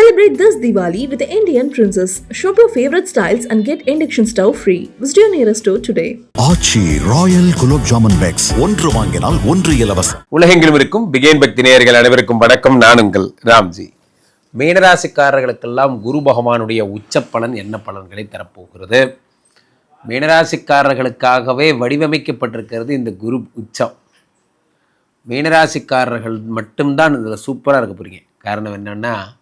Celebrate this Diwali with the Indian Princess. Shop your favorite styles and get induction stove free. Visit your nearest store today. Aachi royal gulab jamun packs. ஒன்று வாங்கினால் ஒன்று இலவசம். உலகெங்கிலும் இருக்கும் began பக்தி நேயர்கள் அனைவருக்கும் வணக்கம். நான் உங்கள் ராம்ஜி. மீனராசிக்காரர்களுக்கெல்லாம் குரு பகவானுடைய உச்ச பலன் என்ன பலன்களை தரப்போகிறது? மீனராசிக்காரர்களுக்காகவே வடிவமைக்கப்பட்டிருக்கிறது இந்த குரு உச்சம். மீனராசிக்காரர்கள் மட்டும்தான் இதில் சூப்பராக இருக்க போறீங்க. காரணம் என்னன்னா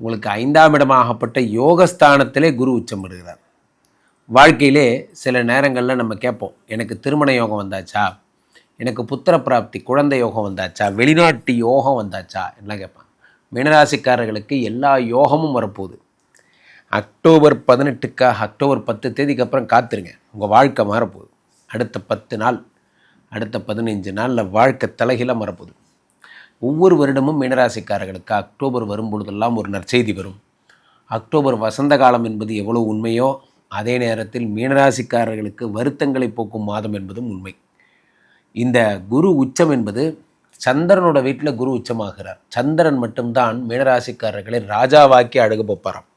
உங்களுக்கு ஐந்தாம் இடமாகப்பட்ட யோகஸ்தானத்திலே குரு உச்சம் பெறுகிறார். வாழ்க்கையிலே சில நேரங்களில் நம்ம கேட்போம் எனக்கு திருமண யோகம் வந்தாச்சா? எனக்கு புத்திர பிராப்தி குழந்தை யோகம் வந்தாச்சா? வெளிநாட்டு யோகம் வந்தாச்சா? எல்லாம் கேட்பாங்க. மீனராசிக்காரர்களுக்கு எல்லா யோகமும் வரப்போகுது. அக்டோபர் பதினெட்டுக்காக அக்டோபர் பத்து தேதிக்கு அப்புறம் காத்துருங்க உங்கள் வாழ்க்கை மாறப்போகுது. அடுத்த பத்து நாள் அடுத்த பதினஞ்சு நாளில் வாழ்க்கை தலைகில மறப்போகுது. ஒவ்வொரு வருடமும் மீனராசிக்காரர்களுக்கு அக்டோபர் வரும்பொழுதெல்லாம் ஒரு நற்செய்தி வரும். அக்டோபர் வசந்த காலம் என்பது எவ்வளோ உண்மையோ அதே நேரத்தில் மீனராசிக்காரர்களுக்கு வருத்தங்களை போக்கும் மாதம் என்பதும் உண்மை. இந்த குரு உச்சம் என்பது சந்திரனோட வீட்டில் குரு உச்சமாகிறார். சந்திரன் மட்டும்தான் மீனராசிக்காரர்களை ராஜாவாக்கி அழகு போப்பாராம்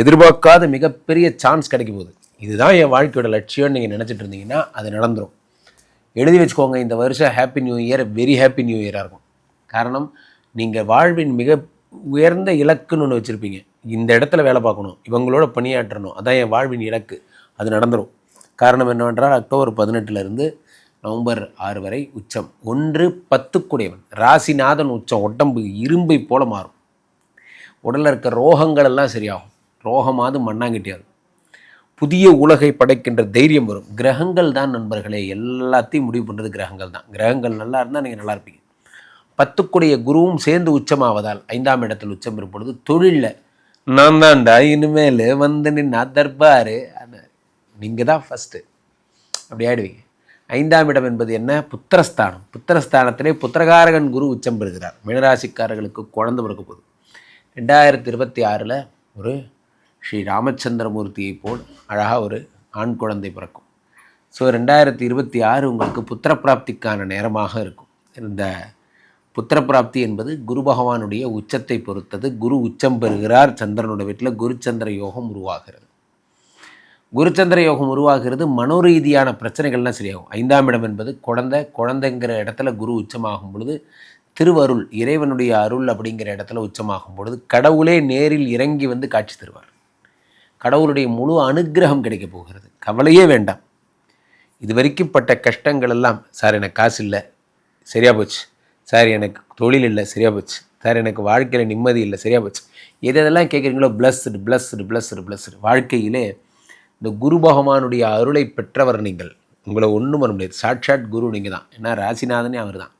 எதிர்பார்க்காத மிகப்பெரிய சான்ஸ் கிடைக்க போகுது. இதுதான் என் வாழ்க்கையோட லட்சியம்னு நீங்கள் நினச்சிட்டு இருந்தீங்கன்னா அது நடந்துடும் எழுதி வச்சுக்கோங்க இந்த வருஷம் happy new year very happy new இயராக இருக்கும். காரணம் நீங்கள் வாழ்வின் மிக உயர்ந்த இலக்குன்னு ஒன்று வச்சுருப்பீங்க. இந்த இடத்துல வேலை பார்க்கணும் இவங்களோட பணியாற்றணும் அதான் என் வாழ்வின் இலக்கு அது நடந்துடும் காரணம் என்னவென்றால் அக்டோபர் பதினெட்டுலேருந்து நவம்பர் ஆறு வரை உச்சம் ஒன்று பத்துக்குடையவன் ராசிநாதன் உச்சம் உடம்பு இரும்பை போல மாறும். உடலில் இருக்க ரோகங்கள் எல்லாம் சரியாகும் ரோகமாவது மண்ணாங்கிட்டியாது. புதிய உலகை படைக்கின்ற தைரியம் வரும். கிரகங்கள் தான் நண்பர்களே எல்லாத்தையும் முடிவு பண்ணுறது கிரகங்கள் தான். கிரகங்கள் நல்லா இருந்தால் நீங்கள் நல்லா இருப்பீங்க. பத்துக்குடைய குருவும் சேர்ந்து உச்சமாவதால் ஐந்தாம் இடத்தில் உச்சம் இருப்பொழுது தொழிலில். நான் தான்டா இனிமேல் வந்து நின்னா தர்பாரு. நீங்கள் தான் ஃபஸ்ட்டு அப்படி ஆயிடுவீங்க. ஐந்தாம் இடம் என்பது என்ன? புத்திரஸ்தானம். புத்திரஸ்தானத்திலே புத்திரகாரகன் குரு உச்சம் பெறுகிறார். மீனராசிக்காரர்களுக்கு குழந்தை பிறக்க போகுது. ரெண்டாயிரத்தி இருபத்தி ஆறில் ஒரு ஸ்ரீ ராமச்சந்திரமூர்த்தியை போல் அழகாக ஒரு ஆண் குழந்தை பிறக்கும். ஸோ ரெண்டாயிரத்தி இருபத்தி ஆறு உங்களுக்கு புத்திர பிராப்திக்கான நேரமாக இருக்கும். இந்த புத்திர பிராப்தி என்பது குரு பகவானுடைய உச்சத்தை பொறுத்தது. குரு உச்சம் பெறுகிறார். சந்திரனோட வீட்டில் குருச்சந்திர யோகம் உருவாகிறது. குருச்சந்திர யோகம் உருவாகிறது. மனோரீதியான பிரச்சனைகள்லாம் சரியாகும். ஐந்தாம் இடம் என்பது குழந்தை. குழந்தைங்கிற இடத்துல குரு உச்சமாகும் பொழுது திருவருள் இறைவனுடைய அருள் அப்படிங்கிற இடத்துல உச்சமாகும் பொழுது கடவுளே நேரில் இறங்கி வந்து காட்சி தருவார். கடவுளுடைய முழு அனுக்கிரகம் கிடைக்க போகிறது. கவலையே வேண்டாம். இது வரைக்கும் பட்ட கஷ்டங்கள் எல்லாம் சார் எனக்கு காசு இல்லை. சரியா போச்சு. சார் எனக்கு தொழில் இல்லை சரியா போச்சு. சார் எனக்கு வாழ்க்கையில் நிம்மதி இல்லை சரியா போச்சு. எது எதெல்லாம் கேட்குறீங்களோ பிளஸ்டு பிளஸ்டு பிளஸ்டு பிளஸ்டு வாழ்க்கையிலே இந்த குரு பகவானுடைய அருளை பெற்றவர் நீங்கள். உங்களை ஒன்றும் வர முடியாது. சாட்சாட் குரு நீங்கள் தான் ஏன்னா ராசிநாதனே அவர் தான்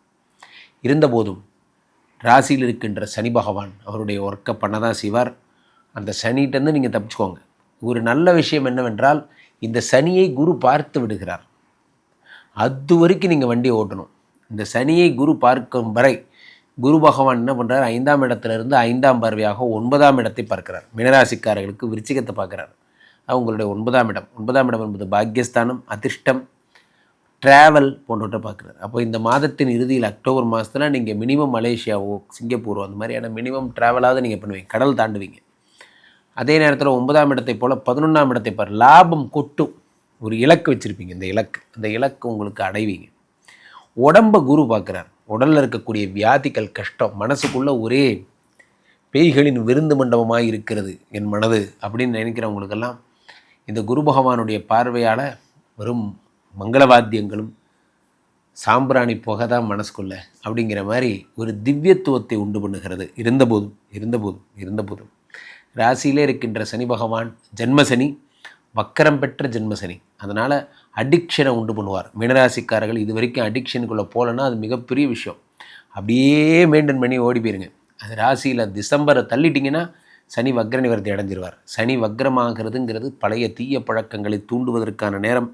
இருந்தபோதும் ராசியில் இருக்கின்ற சனி பகவான் அவருடைய ஒர்க்கை பண்ண தான் செய்வார். அந்த சனிகிட்டேருந்து நீங்கள் தப்பிச்சுக்கோங்க. ஒரு நல்ல விஷயம் என்னவென்றால் இந்த சனியை குரு பார்த்து விடுகிறார். அது வரைக்கும் நீங்கள் வண்டியை ஓட்டணும். இந்த சனியை குரு பார்க்கும் வரை குரு பகவான் என்ன பண்ணுறார் ஐந்தாம் இடத்திலிருந்து ஐந்தாம் பார்வையாக ஒன்பதாம் இடத்தை பார்க்கிறார். மினராசிக்காரர்களுக்கு விருச்சிகத்தை பார்க்குறார். அவங்களுடைய ஒன்பதாம் இடம். ஒன்பதாம் இடம் என்பது பாக்கியஸ்தானம் அதிர்ஷ்டம் ட்ராவல் போன்றவற்றை பார்க்குறாரு. அப்போ இந்த மாதத்தின் இறுதியில் அக்டோபர் மாதத்தில் நீங்கள் மினிமம் மலேசியாவோ சிங்கப்பூரோ அந்த மாதிரியான மினிமம் ட்ராவலாவது நீங்கள் பண்ணுவீங்க. கடல் தாண்டுவீங்க. அதே நேரத்தில் ஒன்பதாம் இடத்தை போல் பதினொன்றாம் இடத்தை பார். லாபம் கொட்டும் ஒரு இலக்கு வச்சுருப்பீங்க. இந்த இலக்கு. அந்த இலக்கு உங்களுக்கு அடைவீங்க. உடம்பை குரு பார்க்குறார். உடலில் இருக்கக்கூடிய வியாதிகள் கஷ்டம் மனசுக்குள்ளே ஒரே பேய்களின் விருந்து மண்டபமாக இருக்கிறது என் மனது அப்படின்னு நினைக்கிறவங்களுக்கெல்லாம் இந்த குரு பகவானுடைய பார்வையால் வெறும் மங்களவாத்தியங்களும் சாம்பிராணி புகை தான் மனசுக்குள்ள அப்படிங்கிற மாதிரி ஒரு திவ்யத்துவத்தை உண்டு பண்ணுகிறது. இருந்தபோதும் இருந்தபோதும் இருந்தபோதும் ராசியிலே இருக்கின்ற சனி பகவான் ஜென்மசனி வக்கரம் பெற்ற ஜென்மசனி. அதனால் அடிக்ஷனை உண்டு பண்ணுவார். மீனராசிக்காரர்கள் இது வரைக்கும் அடிக்ஷனுக்குள்ளே போகலன்னா அது மிகப்பெரிய விஷயம். அப்படியே மெயின்டைன் பண்ணி ஓடி போயிருங்க. அது ராசியில் டிசம்பரை தள்ளிட்டிங்கன்னா சனி வக்ர நிவர்த்தி அடைஞ்சிருவார். சனி வக்ரமாகிறதுங்கிறது பழைய தீய பழக்கங்களை தூண்டுவதற்கான நேரம்.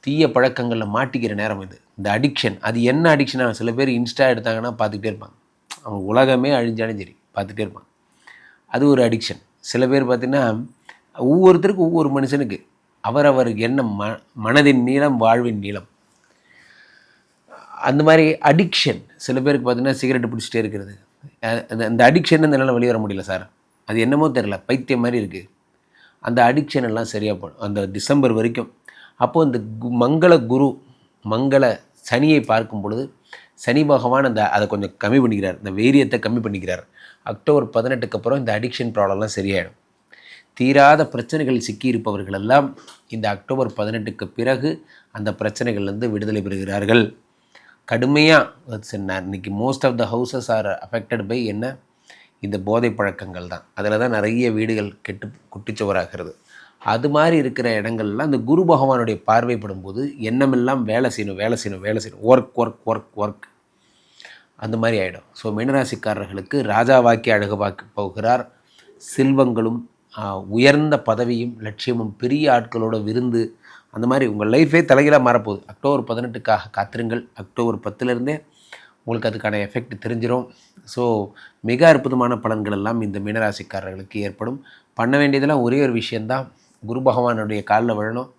தீய பழக்கங்களில் மாட்டிக்கிற நேரம் இது. இந்த அடிக்ஷன் அது என்ன அடிக்ஷனாக சில பேர் இன்ஸ்டா எடுத்தாங்கன்னா பார்த்துக்கிட்டே இருப்பாங்க. அவங்க உலகமே அழிஞ்சாலும் சரி பார்த்துட்டே இருப்பாங்க. அது ஒரு அடிக்ஷன் சில பேர் பார்த்திங்கன்னா ஒவ்வொருத்தருக்கும் ஒவ்வொரு மனுஷனுக்கு அவரவர் என்ன ம மனதின் நீளம் வாழ்வின் நீளம். அந்த மாதிரி அடிக்ஷன் சில பேருக்கு பார்த்தீங்கன்னா சிகரெட் பிடிச்சிட்டே இருக்கிறது. அந்த- அடிக்ஷன் என்னால் வெளியே வர முடியல சார். அது என்னமோ தெரில பைத்தியம் மாதிரி இருக்குது அந்த அடிக்ஷன் எல்லாம் சரியாக போடும் அந்த டிசம்பர் வரைக்கும். அப்போது இந்த கு- மங்கள குரு மங்கள சனியை பார்க்கும் பொழுது சனி பகவான் அந்த அதை கொஞ்சம் கம்மி பண்ணிக்கிறார். இந்த வேரியத்தை கம்மி பண்ணிக்கிறார். அக்டோபர் பதினெட்டுக்கு அப்புறம் இந்த அடிக்ஷன் ப்ராப்ளம்லாம் சரியாயிடும். தீராத பிரச்சனைகள் சிக்கியிருப்பவர்கள் எல்லாம் இந்த அக்டோபர் பதினெட்டுக்கு பிறகு அந்த பிரச்சனைகள்லேருந்து விடுதலை பெறுகிறார்கள். கடுமையாக இன்னைக்கு most of the houses are affected by என்ன? இந்த போதை பழக்கங்கள் தான். அதில் தான் நிறைய வீடுகள் கெட்டு குட்டிச்சுவராகிறது அது மாதிரி இருக்கிற இடங்கள்லாம் அந்த குரு பகவானுடைய பார்வைப்படும் போது எண்ணமெல்லாம் வேலை செய்யணும் வேலை செய்யணும் வேலை செய்யணும். ஒர்க் ஒர்க் ஒர்க் ஒர்க் அந்த மாதிரி ஆகிடும் ஸோ மீனராசிக்காரர்களுக்கு ராஜாவாக்கி அழகுவாக்கி போகிறார். செல்வங்களும் உயர்ந்த பதவியும் லட்சியமும் பெரிய ஆட்களோட விருந்து அந்த மாதிரி உங்கள் லைஃபே தலைகீழாக மாறப்போகுது. அக்டோபர் பதினெட்டுக்காக காத்திருங்கள். அக்டோபர் பத்துலேருந்தே உங்களுக்கு அதுக்கான எஃபெக்ட் தெரிஞ்சிடும் ஸோ மிக அற்புதமான பலன்கள் எல்லாம் இந்த மீனராசிக்காரர்களுக்கு ஏற்படும். பண்ண வேண்டியதெல்லாம் ஒரே ஒரு விஷயந்தான் குரு பகவானுடைய காலில் விழணும்.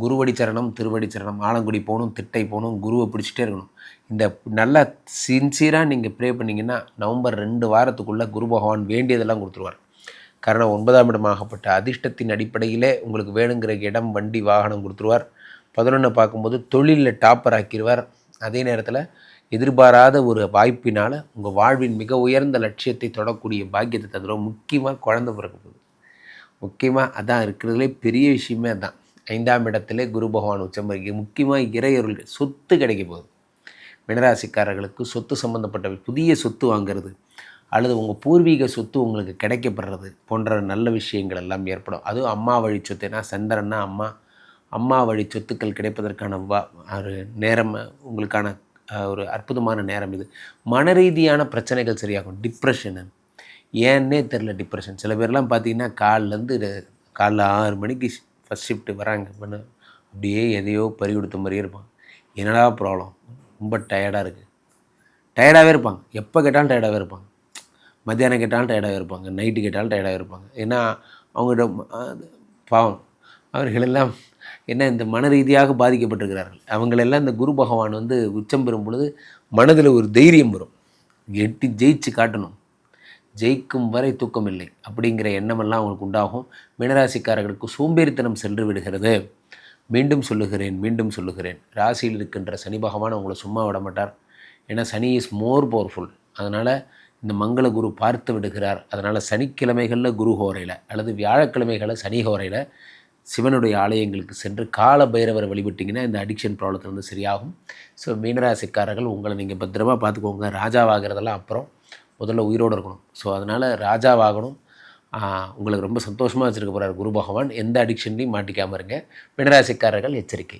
குருவடி சரணம் திருவடி சரணம் ஆலங்குடி போகணும் திட்டை போகணும் குருவை பிடிச்சிட்டே இருக்கணும். இந்த நல்லா சின்சியராக நீங்கள் ப்ரே பண்ணிங்கன்னா நவம்பர் ரெண்டு வாரத்துக்குள்ளே குரு பகவான் வேண்டியதெல்லாம் கொடுத்துருவார். காரணம் ஒன்பதாம் இடமாகப்பட்ட அதிர்ஷ்டத்தின் அடிப்படையிலே உங்களுக்கு வேணுங்கிற இடம் வண்டி வாகனம் கொடுத்துருவார். பதினொன்று பார்க்கும்போது தொழிலில் டாப்பர் ஆக்கிடுவார் அதே நேரத்தில் எதிர்பாராத ஒரு வாய்ப்பினால் உங்கள் வாழ்வின் மிக உயர்ந்த லட்சியத்தை தொடக்கூடிய பாக்கியத்தை தந்துடும் முக்கியமாக குழந்த பிறக்க போகுது முக்கியமாக அதான் இருக்கிறதுலே பெரிய விஷயமே அதான். ஐந்தாம் இடத்திலே குரு பகவான் உச்சம் இருக்கு முக்கியமாக இறையொருள் சொத்து கிடைக்க போகுது. மினராசிக்காரர்களுக்கு சொத்து சம்பந்தப்பட்ட புதிய சொத்து வாங்கிறது. அல்லது உங்கள் பூர்வீக சொத்து உங்களுக்கு கிடைக்கப்படுறது போன்ற நல்ல விஷயங்கள் எல்லாம் ஏற்படும். அதுவும் அம்மா வழி சொத்து. ஏன்னா சந்திரன்னா அம்மா அம்மா வழி சொத்துக்கள் கிடைப்பதற்கான வா ஒரு நேரம் உங்களுக்கான ஒரு அற்புதமான நேரம் இது. மன ரீதியான பிரச்சனைகள் சரியாகும். டிப்ரெஷனு ஏன்னே தெரில டிப்ரெஷன் சில பேர்லாம் பார்த்தீங்கன்னா காலிலேருந்து காலைல ஆறு மணிக்கு ஃபஸ்ட் ஷிஃப்ட் வராங்க. பண்ண அப்படியே எதையோ பறி கொடுத்த மாதிரியே இருப்பாங்க. என்னடா ப்ராப்ளம் ரொம்ப டயர்டாக இருக்குது டயர்டாகவே இருப்பாங்க. எப்போ கேட்டாலும் டயர்டாகவே இருப்பாங்க. மத்தியானம் கேட்டாலும் டயர்டாக இருப்பாங்க நைட்டு கேட்டாலும் டயர்டாக இருப்பாங்க. ஏன்னா அவங்களோட பாவம் அவர்களெல்லாம் என்ன இந்த மன ரீதியாக பாதிக்கப்பட்டிருக்கிறார்கள். அவங்களெல்லாம் இந்த குரு பகவான் வந்து உச்சம் பெறும் பொழுது மனதில் ஒரு தைரியம் வரும். எட்டி ஜெயிச்சு காட்டணும். ஜெயிக்கும் வரை தூக்கம் இல்லை அப்படிங்கிற எண்ணமெல்லாம் அவங்களுக்கு உண்டாகும். மீனராசிக்காரர்களுக்கு சோம்பேறித்தனம் சென்று விடுகிறது. மீண்டும் சொல்லுகிறேன் மீண்டும் சொல்லுகிறேன். ராசியில் இருக்கின்ற சனி பகவான் அவங்கள சும்மா விட மாட்டார். ஏன்னா சனி இஸ் மோர் பவர்ஃபுல் அதனால் இந்த மங்கள குரு பார்த்து விடுகிறார். அதனால் சனிக்கிழமைகளில் குருஹோரையில் அல்லது வியாழக்கிழமைகளில் சனிஹோரையில் சிவனுடைய ஆலயங்களுக்கு சென்று கால பைரவரை வழிபட்டிங்கன்னா இந்த அடிக்ஷன் ப்ராப்ளத்துலேருந்து சரியாகும். ஸோ மீனராசிக்காரர்கள் உங்களை நீங்கள் பத்திரமா பார்த்துக்கோங்க. ராஜாவாகிறதெல்லாம் அப்புறம் முதல்ல உயிரோடு இருக்கணும். ஸோ அதனால் ராஜாவாகணும். உங்களுக்கு ரொம்ப சந்தோஷமாக வச்சுருக்க போகிறார் குரு பகவான். எந்த அடிக்ஷன்லையும் மாட்டிக்காமல் இருங்க. மீனராசிக்காரர்கள் எச்சரிக்கை.